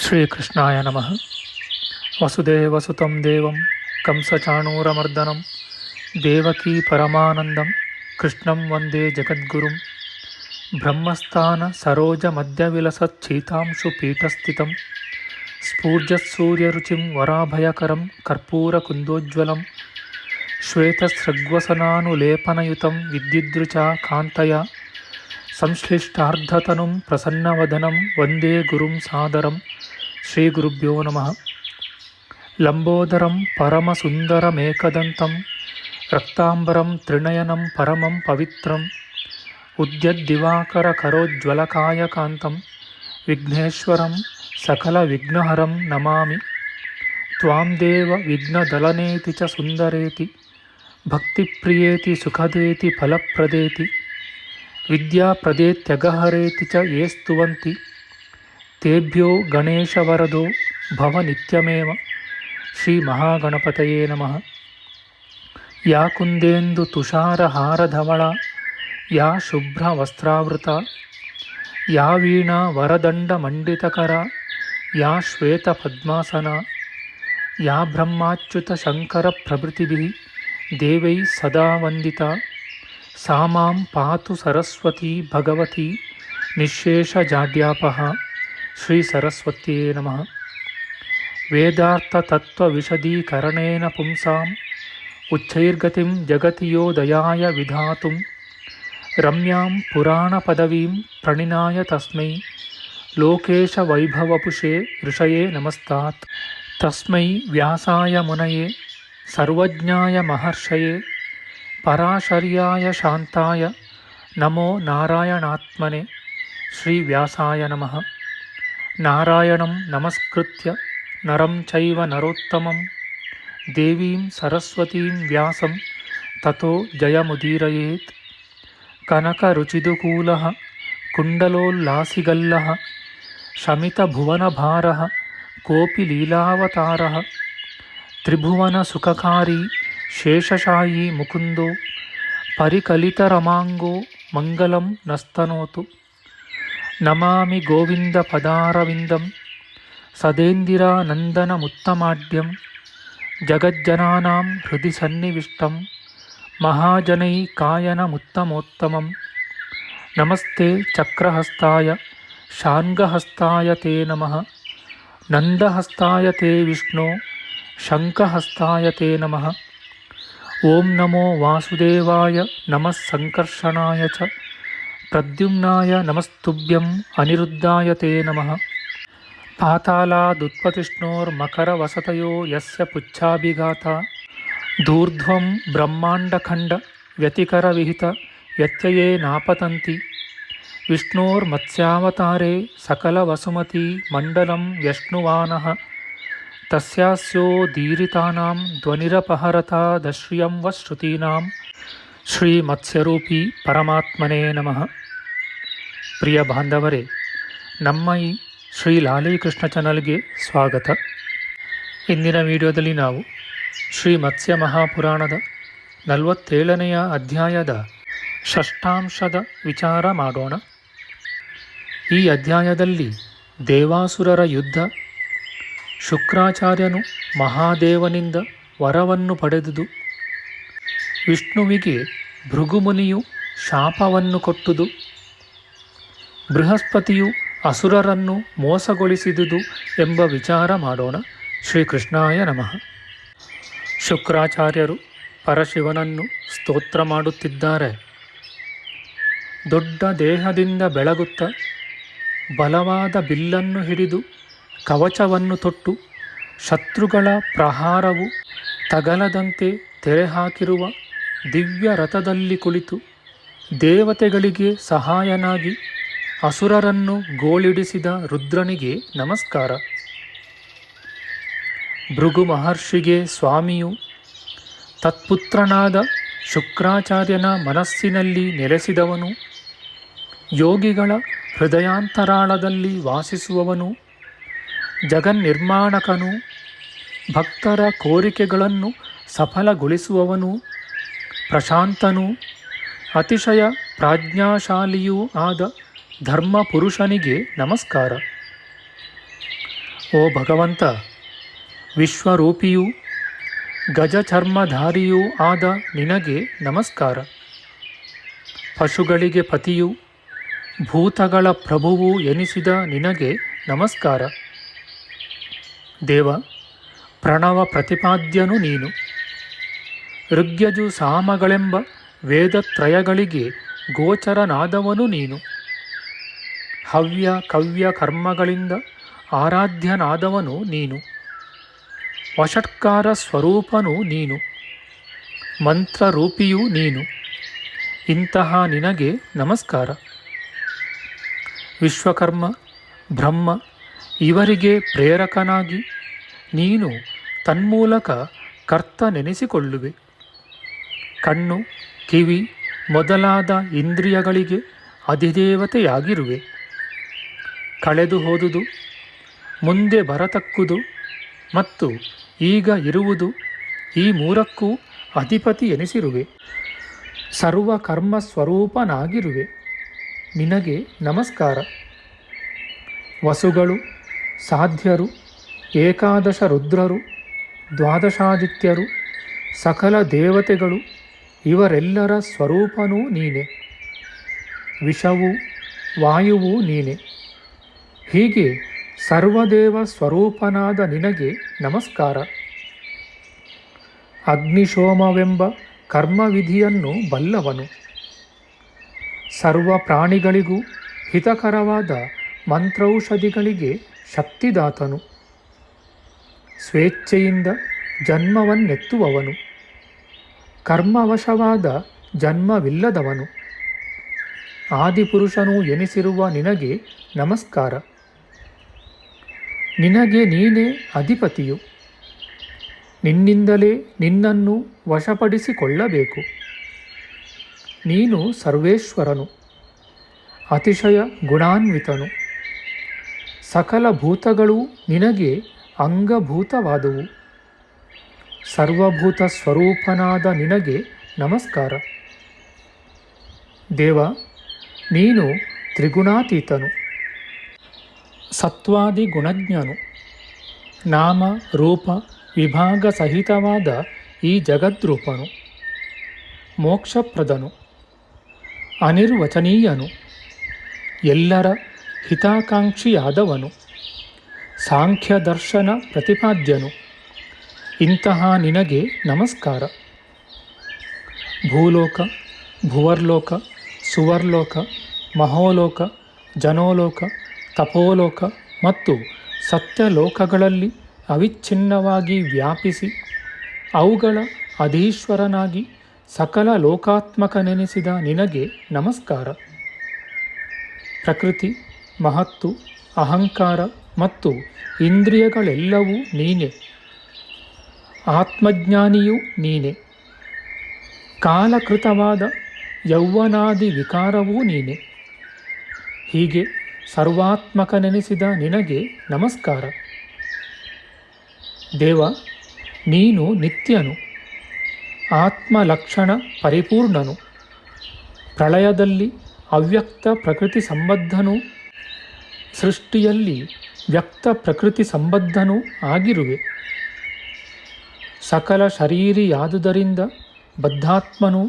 శ్రీకృష్ణాయ నమ. వసుదేవసుతం దేవం కంసచాణూరమర్దనం దేవకీ పరమానందం కృష్ణం వందే జగద్గురుం. బ్రహ్మస్థాన సరోజ మధ్య విలసీతాంశు పీఠస్థితం. స్ఫూర్జసూర్యరుచిం వరాభయకరం కర్పూరకుందోజ్వలం శ్వేతస్రగ్వసనానులేపనయుతం విద్యుద్రుచా కాంతయ. సంశ్లిష్టార్థతను ప్రసన్నవదనం వందే గురుం సాదరం. శ్రీ గురుభ్యో నమ. లంబోదరం పరమసుందరమేకదంతం. రక్తాంబరం త్రినయనం పరమం పవిత్రం. ఉద్యద్దివాకరకరోజ్వలకాయకాంతం. విఘ్నేశ్వరం సకల విఘ్నహరం నమామి. త్వాం దేవ విఘ్నదలనేతి చ సుందరేతి. భక్తిప్రియేతి సుఖదేతి ఫలప్రదేతి. ಫಲಪ್ರದೇತಿ ವಿದ್ಯಾಪ್ರದೇತ್ಯಗಹರೇತಿ ಚ ಯೇ ಸ್ತುವಂತಿ. ತೇಭ್ಯೋ ಗಣೇಶವರದೋ ಭವ ನಿತ್ಯಮೇವ. ಶ್ರೀ ಮಹಾಗಣಪತಯೇ ನಮಃ. ಯಾ ಕುಂದೇಂದು ತುಷಾರಹಾರಧವಳ ಯಾ ಶುಭ್ರವಸ್ತ್ರಾವೃತ ಯಾ ವೀಣಾ ವರದಂಡಮಂಡಿತಕರ ಯಾ ಶ್ವೇತಪದ್ಮಾಸನ ಯಾ ಬ್ರಹ್ಮಾಚ್ಯುತ ಶಂಕರ ಪ್ರಭೃತಿ ದೇವೈ ಸದಾ ವಂದಿತಾ. सा मां पातु सरस्वती भगवती निःशेषजाड्यापः श्रीसरस्वत्यै नमः। वेदार्थतत्त्वविशदीकरणेन पुंसाम् उच्चैर्गतिं जगति यो दयाय विधातुं रम्यां पुराणपदवीं प्रणिनाय तस्मै लोकेशवैभवपुषे ऋषये नमस्तात्। तस्मै व्यासाय मुनये सर्वज्ञाय महर्षये पराशर्याय शान्ताय नमो नारायणात्मने श्रीव्यासाय नमः। नारायणं नमस्कृत्य नरं चैव नरोत्तमं। देवीं सरस्वतीं व्यासं ततो जयमुदीरयेत्। कनकरुचिदुकूलः कुण्डलोल्लासिगल्लः शमितभुवनभारः कोऽपि लीलावतारः त्रिभुवनसुखकारी శేషశాయి ముకుందో పరికలితరమాంగో మంగళం నస్తనోతు. నమామి గోవింద పదారవిందం సదేందిరానందనముత్తమాడ్యం జగజ్జనానాం హృది సన్నివిష్టం మహాజనై కాయనముత్తమోత్తమం నమస్తే చక్రహస్తాయ షాన్గహస్తాయ తే నమ. నందహస్తాయ తే విష్ణో శంఖహస్తాయ తే నమ. ఓం నమో వాసుదేవాయ సంకర్షణాయ చ ప్రద్యుమ్నాయ నమస్తుభ్యం అనిరుద్ధాయ తే నమ. పాతాళాదుత్పతిష్ణోర్మకరవసతయో యస్య పుచ్ఛాభిఘాత. దూర్ధ్వం బ్రహ్మాండఖండ వ్యతికరవిహిత వ్యత్యయే నాపతంతి. విష్ణోర్మత్స్యావతారే సకలవసుమతి మండలం వ్యష్ణువాన. ತಸ್ಯಾಸ್ಯೋದೀರಿತಾನಾಂ ಧ್ವನಿರಪಹರತಾದಶ್ರಿಯಂ ವ ಶ್ರುತೀನಾಂ ಶ್ರೀ ಮತ್ಸ್ಯರೂಪಿ ಪರಮಾತ್ಮನೇ ನಮಃ ಪ್ರಿಯ ಬಾಂಧವರೇ ನಮ್ಮ ಈ ಶ್ರೀ ಲಾಲೀಕೃಷ್ಣ ಚಾನಲ್ಗೆ ಸ್ವಾಗತ ಇಂದಿನ ವಿಡಿಯೋದಲ್ಲಿ ನಾವು ಶ್ರೀ ಮತ್ಸ್ಯ ಮಹಾಪುರಾಣದ ನಲವತ್ತೇಳನೆಯ ಅಧ್ಯಾಯದ ಷಷ್ಠಾಂಶದ ವಿಚಾರ ಮಾಡೋಣ. ಈ ಅಧ್ಯಾಯದಲ್ಲಿ ದೇವಾಸುರರ ಯುದ್ಧ ಶುಕ್ರಾಚಾರ್ಯನು ಮಹಾದೇವನಿಂದ ವರವನ್ನು ಪಡೆದುದು. ವಿಷ್ಣುವಿಗೆ ಭೃಗುಮುನಿಯು ಶಾಪವನ್ನು ಕೊಟ್ಟುದು. ಬೃಹಸ್ಪತಿಯು ಅಸುರರನ್ನು ಮೋಸಗೊಳಿಸಿದುದು ಎಂಬ ವಿಚಾರ ಮಾಡೋಣ. ಶ್ರೀಕೃಷ್ಣಾಯ ನಮಃ. ಶುಕ್ರಾಚಾರ್ಯರು ಪರಶಿವನನ್ನು ಸ್ತೋತ್ರ ಮಾಡುತ್ತಿದ್ದಾರೆ. ದೊಡ್ಡ ದೇಹದಿಂದ ಬೆಳಗುತ್ತ ಬಲವಾದ ಬಿಲ್ಲನ್ನು ಹಿಡಿದು ಕವಚವನ್ನು ತೊಟ್ಟು ಶತ್ರುಗಳ ಪ್ರಹಾರವು ತಗಲದಂತೆ ತೆರೆ ಹಾಕಿರುವ ದಿವ್ಯ ರಥದಲ್ಲಿ ಕುಳಿತು ದೇವತೆಗಳಿಗೆ ಸಹಾಯನಾಗಿ ಅಸುರರನ್ನು ಗೋಳಿಡಿಸಿದ ರುದ್ರನಿಗೆ ನಮಸ್ಕಾರ. ಭೃಗು ಮಹರ್ಷಿಗೆ ಸ್ವಾಮಿಯು ತತ್ಪುತ್ರನಾದ ಶುಕ್ರಾಚಾರ್ಯನ ಮನಸ್ಸಿನಲ್ಲಿ ನೆಲೆಸಿದವನು, ಯೋಗಿಗಳ ಹೃದಯಾಂತರಾಳದಲ್ಲಿ ವಾಸಿಸುವವನು ಜಗನ್ನಿರ್ಮಾಣಕನು, ಭಕ್ತರ ಕೋರಿಕೆಗಳನ್ನು ಸಫಲಗೊಳಿಸುವವನು, ಪ್ರಶಾಂತನು, ಅತಿಶಯ ಪ್ರಾಜ್ಞಾಶಾಲಿಯೂ ಆದ ಧರ್ಮ ಪುರುಷನಿಗೆ ನಮಸ್ಕಾರ. ಓ ಭಗವಂತ, ವಿಶ್ವರೂಪಿಯೂ, ಗಜಚರ್ಮಧಾರಿಯೂ ಆದ ನಿನಗೆ ನಮಸ್ಕಾರ. ಪಶುಗಳಿಗೆ ಪತಿಯು, ಭೂತಗಳ ಪ್ರಭುವು ಎನಿಸಿದ ನಿನಗೆ ನಮಸ್ಕಾರ. ದೇವ, ಪ್ರಣವ ಪ್ರತಿಪಾದ್ಯನು ನೀನು. ಋಗ್ಯಜು ಸಾಮಗಳೆಂಬ ವೇದತ್ರಯಗಳಿಗೆ ಗೋಚರನಾದವನು ನೀನು. ಹವ್ಯ ಕವ್ಯ ಕರ್ಮಗಳಿಂದ ಆರಾಧ್ಯನಾದವನು ನೀನು. ವಷಟ್ಕಾರ ಸ್ವರೂಪನು ನೀನು. ಮಂತ್ರರೂಪಿಯೂ ನೀನು. ಇಂತಹ ನಿನಗೆ ನಮಸ್ಕಾರ. ವಿಶ್ವಕರ್ಮ, ಬ್ರಹ್ಮ ಇವರಿಗೆ ಪ್ರೇರಕನಾಗಿ ನೀನು ತನ್ಮೂಲಕ ಕರ್ತ ನೆನೆಸಿಕೊಳ್ಳುವೆ. ಕಣ್ಣು, ಕಿವಿ ಮೊದಲಾದ ಇಂದ್ರಿಯಗಳಿಗೆ ಅಧಿದೇವತೆಯಾಗಿರುವೆ. ಕಳೆದು ಹೋದುದು, ಮುಂದೆ ಬರತಕ್ಕುದು ಮತ್ತು ಈಗ ಇರುವುದು ಈ ಮೂರಕ್ಕೂ ಅಧಿಪತಿ ಎನಿಸಿರುವೆ. ಸರ್ವಕರ್ಮ ಸ್ವರೂಪನಾಗಿರುವೆ ನಿನಗೆ ನಮಸ್ಕಾರ. ವಸುಗಳು ಸಾಧ್ಯರು ಏಕಾದಶ ರುದ್ರರು ದ್ವಾದಶಾದಿತ್ಯರು, ಸಕಲ ದೇವತೆಗಳು, ಇವರೆಲ್ಲರ ಸ್ವರೂಪನೂ ನೀನೆ. ವಿಷವೂ, ವಾಯುವು ನೀನೆ. ಹೀಗೆ ಸರ್ವದೇವ ಸ್ವರೂಪನಾದ ನಿನಗೆ ನಮಸ್ಕಾರ. ಅಗ್ನಿಶೋಮವೆಂಬ ಕರ್ಮವಿಧಿಯನ್ನು ಬಲ್ಲವನು. ಸರ್ವ ಪ್ರಾಣಿಗಳಿಗೂ ಹಿತಕರವಾದ ಮಂತ್ರೌಷಧಿಗಳಿಗೆ ಶಕ್ತಿದಾತನು. ಸ್ವೇಚ್ಛೆಯಿಂದ ಜನ್ಮವನ್ನೆತ್ತುವವನು. ಕರ್ಮವಶವಾದ ಜನ್ಮವಿಲ್ಲದವನು. ಆದಿಪುರುಷನು ಎನಿಸಿರುವ ನಿನಗೆ ನಮಸ್ಕಾರ. ನಿನಗೆ ನೀನೇ ಅಧಿಪತಿಯು. ನಿನ್ನಿಂದಲೇ ನಿನ್ನನ್ನು ವಶಪಡಿಸಿಕೊಳ್ಳಬೇಕು. ನೀನು ಸರ್ವೇಶ್ವರನು. ಅತಿಶಯ ಗುಣಾನ್ವಿತನು. ಸಕಲ ಭೂತಗಳು ನಿನಗೆ ಅಂಗಭೂತವಾದವು. ಸರ್ವಭೂತ ಸ್ವರೂಪನಾದ ನಿನಗೆ ನಮಸ್ಕಾರ. ದೇವ, ನೀನು ತ್ರಿಗುಣಾತೀತನು. ಸತ್ವಾದಿ ಗುಣಜ್ಞನು. ನಾಮ, ರೂಪ, ವಿಭಾಗ ಸಹಿತವಾದ ಈ ಜಗದ್ರೂಪನು. ಮೋಕ್ಷಪ್ರದನು. ಅನಿರ್ವಚನೀಯನು. ಎಲ್ಲರ ಹಿತಾಕಾಂಕ್ಷಿಯಾದವನು. ಸಾಂಖ್ಯ ದರ್ಶನ ಪ್ರತಿಪಾದ್ಯನು. ಇಂತಹ ನಿನಗೆ ನಮಸ್ಕಾರ. ಭೂಲೋಕ, ಭುವರ್ಲೋಕ, ಸುವರ್ಲೋಕ, ಮಹೋಲೋಕ, ಜನೋಲೋಕ, ತಪೋಲೋಕ ಮತ್ತು ಸತ್ಯಲೋಕಗಳಲ್ಲಿ ಅವಿಚ್ಛಿನ್ನವಾಗಿ ವ್ಯಾಪಿಸಿ ಅವುಗಳ ಅಧೀಶ್ವರನಾಗಿ ಸಕಲ ಲೋಕಾತ್ಮಕನೆನಿಸಿದ ನಿನಗೆ ನಮಸ್ಕಾರ. ಪ್ರಕೃತಿ ಮಹತ್ತು, ಅಹಂಕಾರ ಮತ್ತು ಇಂದ್ರಿಯಗಳೆಲ್ಲವೂ ನೀನೆ. ಆತ್ಮಜ್ಞಾನಿಯೂ ನೀನೆ. ಕಾಲಕೃತವಾದ ಯೌವನಾದಿ ವಿಕಾರವೂ ನೀನೆ. ಹೀಗೆ ಸರ್ವಾತ್ಮಕನೆನಿಸಿದ ನಿನಗೆ ನಮಸ್ಕಾರ. ದೇವ, ನೀನು ನಿತ್ಯನು. ಆತ್ಮಲಕ್ಷಣ ಪರಿಪೂರ್ಣನು. ಪ್ರಳಯದಲ್ಲಿ ಅವ್ಯಕ್ತ ಪ್ರಕೃತಿ ಸಂಬದ್ಧನೂ ಸೃಷ್ಟಿಯಲ್ಲಿ ವ್ಯಕ್ತ ಪ್ರಕೃತಿ ಸಂಬದ್ಧನೂ ಆಗಿರುವೆ. ಸಕಲ ಶರೀರಿಯಾದುದರಿಂದ ಬದ್ಧಾತ್ಮನೂ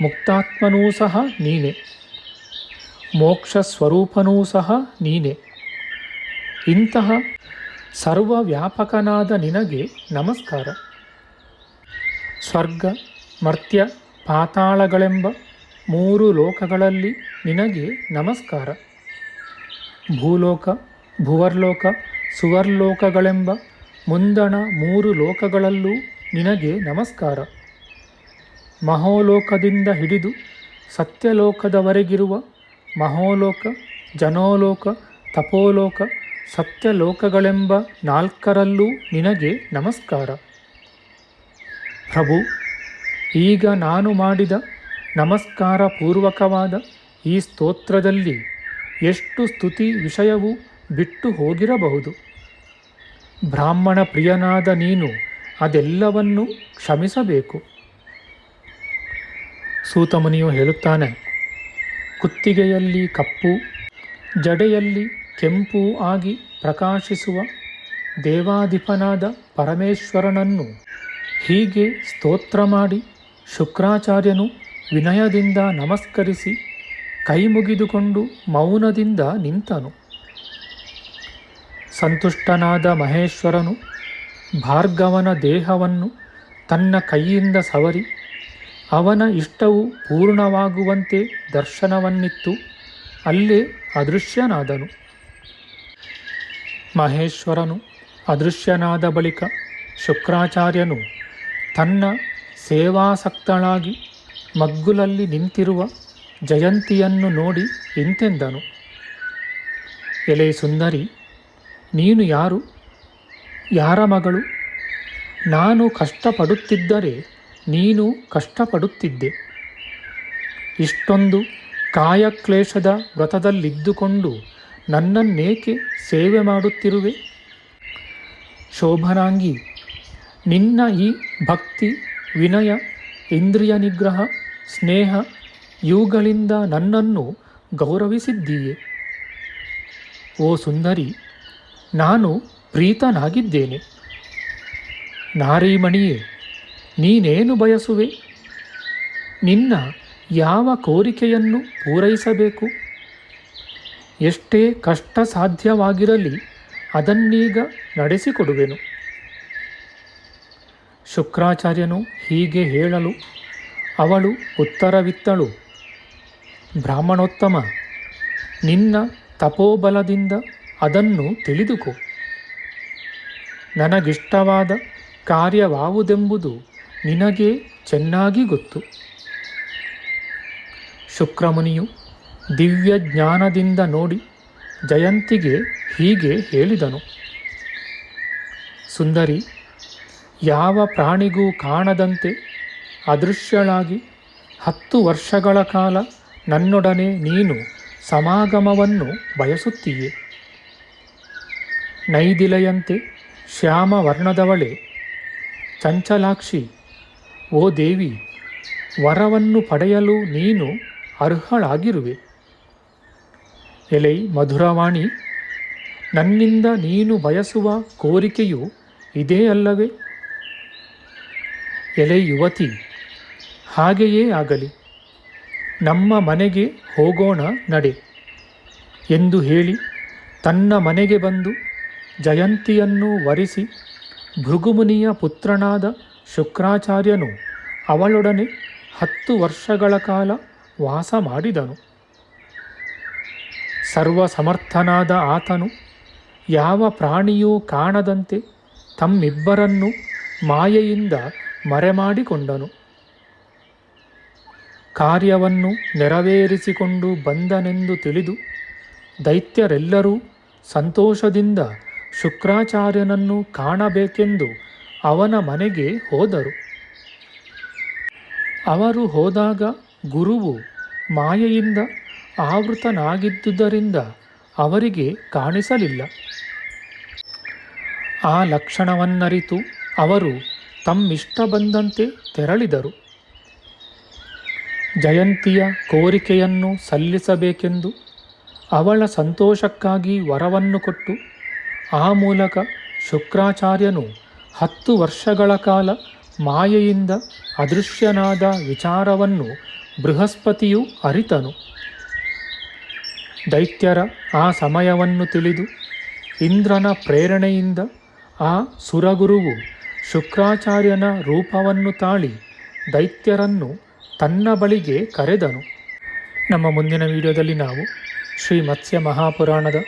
ಮುಕ್ತಾತ್ಮನೂ ಸಹ ನೀನೆ. ಮೋಕ್ಷ ಸ್ವರೂಪನೂ ಸಹ ನೀನೆ. ಇಂತಹ ಸರ್ವವ್ಯಾಪಕನಾದ ನಿನಗೆ ನಮಸ್ಕಾರ. ಸ್ವರ್ಗ, ಮರ್ತ್ಯ, ಪಾತಾಳಗಳೆಂಬ ಮೂರು ಲೋಕಗಳಲ್ಲಿ ನಿನಗೆ ನಮಸ್ಕಾರ. ಭೂಲೋಕ, ಭುವರ್ಲೋಕ, ಸುವರ್ಲೋಕಗಳೆಂಬ ಮುಂದಣ ಮೂರು ಲೋಕಗಳಲ್ಲೂ ನಿನಗೆ ನಮಸ್ಕಾರ. ಮಹೋಲೋಕದಿಂದ ಹಿಡಿದು ಸತ್ಯಲೋಕದವರೆಗಿರುವ ಮಹೋಲೋಕ, ಜನೋಲೋಕ, ತಪೋಲೋಕ, ಸತ್ಯಲೋಕಗಳೆಂಬ ನಾಲ್ಕರಲ್ಲೂ ನಿನಗೆ ನಮಸ್ಕಾರ. ಪ್ರಭು, ಈಗ ನಾನು ಮಾಡಿದ ನಮಸ್ಕಾರ ಪೂರ್ವಕವಾದ ಈ ಸ್ತೋತ್ರದಲ್ಲಿ ಎಷ್ಟು ಸ್ತುತಿ ವಿಷಯವು ಬಿಟ್ಟು ಹೋಗಿರಬಹುದು. ಬ್ರಾಹ್ಮಣ ಪ್ರಿಯನಾದ ನೀನು ಅದೆಲ್ಲವನ್ನೂ ಕ್ಷಮಿಸಬೇಕು. ಸೂತಮುನಿಯು ಹೇಳುತ್ತಾನೆ, ಕುತ್ತಿಗೆಯಲ್ಲಿ ಕಪ್ಪು, ಜಡೆಯಲ್ಲಿ ಕೆಂಪು ಆಗಿ ಪ್ರಕಾಶಿಸುವ ದೇವಾಧಿಪನಾದ ಪರಮೇಶ್ವರನನ್ನು ಹೀಗೆ ಸ್ತೋತ್ರ ಮಾಡಿ ಶುಕ್ರಾಚಾರ್ಯನು ವಿನಯದಿಂದ ನಮಸ್ಕರಿಸಿ ಕೈ ಮುಗಿದುಕೊಂಡು ಮೌನದಿಂದ ನಿಂತನು. ಸಂತುಷ್ಟನಾದ ಮಹೇಶ್ವರನು ಭಾರ್ಗವನ ದೇಹವನ್ನು ತನ್ನ ಕೈಯಿಂದ ಸವರಿ, ಅವನ ಇಷ್ಟವು ಪೂರ್ಣವಾಗುವಂತೆ ದರ್ಶನವನ್ನಿತ್ತು, ಅಲ್ಲೇ ಅದೃಶ್ಯನಾದನು. ಮಹೇಶ್ವರನು ಅದೃಶ್ಯನಾದ ಬಳಿಕ ಶುಕ್ರಾಚಾರ್ಯನು ತನ್ನ ಸೇವಾಸಕ್ತಳಾಗಿ ಮಗ್ಗುಲಲ್ಲಿ ನಿಂತಿರುವ ಜಯಂತಿಯನ್ನು ನೋಡಿ ಇಂತೆಂದನು ಎಲೆ ಸುಂದರಿ, ನೀನು ಯಾರು? ಯಾರ ಮಗಳು? ನಾನು ಕಷ್ಟಪಡುತ್ತಿದ್ದರೆ ನೀನು ಕಷ್ಟಪಡುತ್ತಿದ್ದೆ. ಇಷ್ಟೊಂದು ಕಾಯಕ್ಲೇಶದ ವ್ರತದಲ್ಲಿದ್ದುಕೊಂಡು ನನ್ನನ್ನೇಕೆ ಸೇವೆ ಮಾಡುತ್ತಿರುವೆ? ಶೋಭನಾಂಗಿ, ನಿನ್ನ ಈ ಭಕ್ತಿ, ವಿನಯ, ಇಂದ್ರಿಯ ನಿಗ್ರಹ, ಸ್ನೇಹ ಇವುಗಳಿಂದ ನನ್ನನ್ನು ಗೌರವಿಸಿದ್ದೀಯೆ. ಓ ಸುಂದರಿ, ನಾನು ಪ್ರೀತನಾಗಿದ್ದೇನೆ. ನಾರೀಮಣಿಯೇ, ನೀನೇನು ಬಯಸುವೆ? ನಿನ್ನ ಯಾವ ಕೋರಿಕೆಯನ್ನು ಪೂರೈಸಬೇಕು? ಎಷ್ಟೇ ಕಷ್ಟ ಸಾಧ್ಯವಾಗಿರಲಿ ಅದನ್ನೀಗ ನಡೆಸಿಕೊಡುವೆನು. ಶುಕ್ರಾಚಾರ್ಯನು ಹೀಗೆ ಹೇಳಲು ಅವಳು ಉತ್ತರವಿತ್ತಳು. ಬ್ರಾಹ್ಮಣೋತ್ತಮ, ನಿನ್ನ ತಪೋಬಲದಿಂದ ಅದನ್ನು ತಿಳಿದುಕೋ. ನನಗಿಷ್ಟವಾದ ಕಾರ್ಯವಾವುದೆಂಬುದು ನಿನಗೆ ಚೆನ್ನಾಗಿ ಗೊತ್ತು. ಶುಕ್ರಮುನಿಯು ದಿವ್ಯ ಜ್ಞಾನದಿಂದ ನೋಡಿ ಜಯಂತಿಗೆ ಹೀಗೆ ಹೇಳಿದನು. ಸುಂದರಿ, ಯಾವ ಪ್ರಾಣಿಗೂ ಕಾಣದಂತೆ ಅದೃಶ್ಯಳಾಗಿ ಹತ್ತು ವರ್ಷಗಳ ಕಾಲ ನನ್ನೊಡನೆ ನೀನು ಸಮಾಗಮವನ್ನು ಬಯಸುತ್ತೀಯೆ. ನೈದಿಲೆಯಂತೆ ಶ್ಯಾಮ ವರ್ಣದವಳೆ ಚಂಚಲಾಕ್ಷಿ, ಓ ದೇವಿ, ವರವನ್ನು ಪಡೆಯಲು ನೀನು ಅರ್ಹಳಾಗಿರುವೆ. ಎಲೈ ಮಧುರವಾಣಿ, ನನ್ನಿಂದ ನೀನು ಬಯಸುವ ಕೋರಿಕೆಯು ಇದೇ ಅಲ್ಲವೇ? ಎಲೆ ಯುವತಿ, ಹಾಗೆಯೇ ಆಗಲಿ. ನಮ್ಮ ಮನೆಗೆ ಹೋಗೋಣ ನಡೆ ಎಂದು ಹೇಳಿ ತನ್ನ ಮನೆಗೆ ಬಂದು ಜಯಂತಿಯನ್ನು ವರಿಸಿ ಭೃಗುಮುನಿಯ ಪುತ್ರನಾದ ಶುಕ್ರಾಚಾರ್ಯನು ಅವಳೊಡನೆ ಹತ್ತು ವರ್ಷಗಳ ಕಾಲ ವಾಸ ಮಾಡಿದನು. ಸರ್ವ ಸಮರ್ಥನಾದ ಆತನು ಯಾವ ಪ್ರಾಣಿಯೂ ಕಾಣದಂತೆ ತಮ್ಮಿಬ್ಬರನ್ನು ಮಾಯೆಯಿಂದ ಮರೆಮಾಡಿಕೊಂಡನು. ಕಾರ್ಯವನ್ನು ನೆರವೇರಿಸಿಕೊಂಡು ಬಂದನೆಂದು ತಿಳಿದು ದೈತ್ಯರೆಲ್ಲರೂ ಸಂತೋಷದಿಂದ ಶುಕ್ರಾಚಾರ್ಯನನ್ನು ಕಾಣಬೇಕೆಂದು ಅವನ ಮನೆಗೆ ಹೋದರು. ಅವರು ಹೋದಾಗ ಗುರುವು ಮಾಯೆಯಿಂದ ಆವೃತನಾಗಿದ್ದುದರಿಂದ ಅವರಿಗೆ ಕಾಣಿಸಲಿಲ್ಲ. ಆ ಲಕ್ಷಣವನ್ನರಿತು ಅವರು ತಮ್ಮಿಷ್ಟ ಬಂದಂತೆ ತೆರಳಿದರು. ಜಯಂತಿಯ ಕೋರಿಕೆಯನ್ನು ಸಲ್ಲಿಸಬೇಕೆಂದು ಅವಳ ಸಂತೋಷಕ್ಕಾಗಿ ವರವನ್ನು ಕೊಟ್ಟು ಆ ಮೂಲಕ ಶುಕ್ರಾಚಾರ್ಯನು ಹತ್ತು ವರ್ಷಗಳ ಕಾಲ ಮಾಯೆಯಿಂದ ಅದೃಶ್ಯನಾದ ವಿಚಾರವನ್ನು ಬೃಹಸ್ಪತಿಯು ಅರಿತನು. ದೈತ್ಯರ ಆ ಸಮಯವನ್ನು ತಿಳಿದು ಇಂದ್ರನ ಪ್ರೇರಣೆಯಿಂದ ಆ ಸುರಗುರುವು ಶುಕ್ರಾಚಾರ್ಯನ ರೂಪವನ್ನು ತಾಳಿ ದೈತ್ಯರನ್ನು ತನ್ನ ಬಳಿಗೆ ಕರೆದನು. ನಮ್ಮ ಮುಂದಿನ ವಿಡಿಯೋದಲ್ಲಿ ನಾವು ಶ್ರೀ ಮತ್ಸ್ಯ ಮಹಾಪುರಾಣದ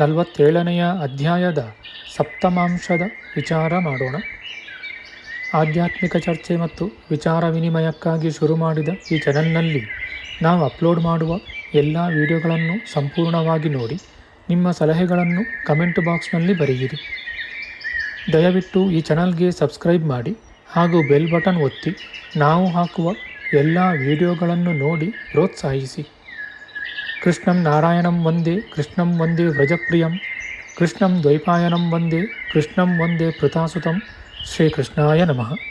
ನಲವತ್ತೇಳನೆಯ ಅಧ್ಯಾಯದ ಸಪ್ತಮಾಂಶದ ವಿಚಾರ ಮಾಡೋಣ. ಆಧ್ಯಾತ್ಮಿಕ ಚರ್ಚೆ ಮತ್ತು ವಿಚಾರ ವಿನಿಮಯಕ್ಕಾಗಿ ಶುರು ಮಾಡಿದ ಈ ಚಾನಲ್ನಲ್ಲಿ ನಾವು ಅಪ್ಲೋಡ್ ಮಾಡುವ ಎಲ್ಲ ವಿಡಿಯೋಗಳನ್ನು ಸಂಪೂರ್ಣವಾಗಿ ನೋಡಿ, ನಿಮ್ಮ ಸಲಹೆಗಳನ್ನು ಕಮೆಂಟ್ ಬಾಕ್ಸ್ನಲ್ಲಿ ಬರೆಯಿರಿ. ದಯವಿಟ್ಟು ಈ ಚಾನಲ್ಗೆ ಸಬ್ಸ್ಕ್ರೈಬ್ ಮಾಡಿ ಹಾಗೂ ಬೆಲ್ ಬಟನ್ ಒತ್ತಿ ನಾವು ಹಾಕುವ ಎಲ್ಲ ವಿಡಿಯೋಗಳನ್ನು ನೋಡಿ ಪ್ರೋತ್ಸಾಹಿಸಿ. ಕೃಷ್ಣಂ ನಾರಾಯಣಂ ವಂದೇ, ಕೃಷ್ಣಂ ವಂದೇ ವ್ರಜಪ್ರಿಯಂ, ಕೃಷ್ಣಂ ದ್ವೈಪಾಯನಂ ವಂದೇ, ಕೃಷ್ಣಂ ವಂದೇ ಪೃಥಾಸುತಂ ಶ್ರೀಕೃಷ್ಣಾಯ ನಮಃ.